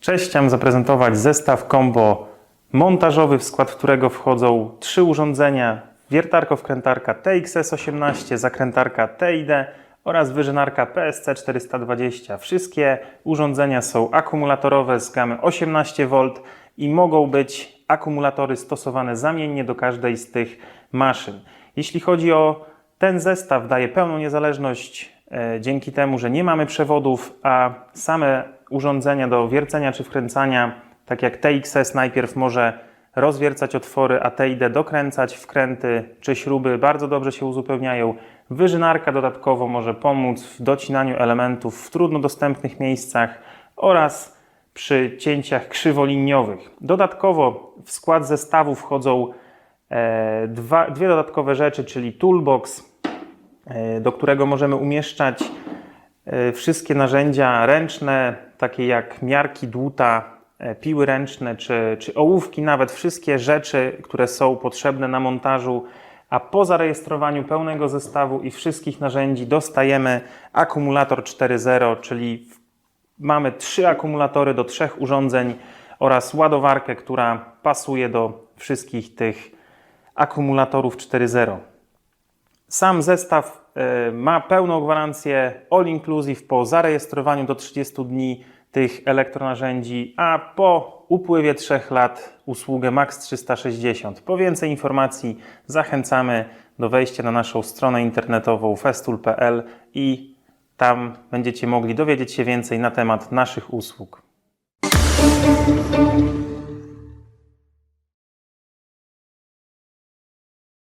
Cześć, chciałem zaprezentować zestaw combo montażowy, w skład którego wchodzą trzy urządzenia: wiertarko-wkrętarka TXS-18, zakrętarka TID oraz wyżynarka PSC-420. Wszystkie urządzenia są akumulatorowe z gamy 18V i mogą być akumulatory stosowane zamiennie do każdej z tych maszyn. Jeśli chodzi o ten zestaw, daje pełną niezależność dzięki temu, że nie mamy przewodów, a same urządzenia do wiercenia czy wkręcania, tak jak TXS najpierw może rozwiercać otwory, a TID dokręcać wkręty czy śruby, bardzo dobrze się uzupełniają. Wyżynarka dodatkowo może pomóc w docinaniu elementów w trudno dostępnych miejscach oraz przy cięciach krzywoliniowych. Dodatkowo w skład zestawu wchodzą e, dwa, dwie dodatkowe rzeczy, czyli toolbox, e, do którego możemy umieszczać e, wszystkie narzędzia ręczne, takie jak miarki, dłuta, e, piły ręczne czy, czy ołówki, nawet wszystkie rzeczy, które są potrzebne na montażu. A po zarejestrowaniu pełnego zestawu i wszystkich narzędzi dostajemy akumulator 4.0, czyli Mamy trzy akumulatory do trzech urządzeń oraz ładowarkę, która pasuje do wszystkich tych akumulatorów 4.0. Sam zestaw e, ma pełną gwarancję all inclusive po zarejestrowaniu do 30 dni tych elektronarzędzi, a po upływie 3 lat usługę Max 360. Po więcej informacji zachęcamy do wejścia na naszą stronę internetową festool.pl i tam będziecie mogli dowiedzieć się więcej na temat naszych usług.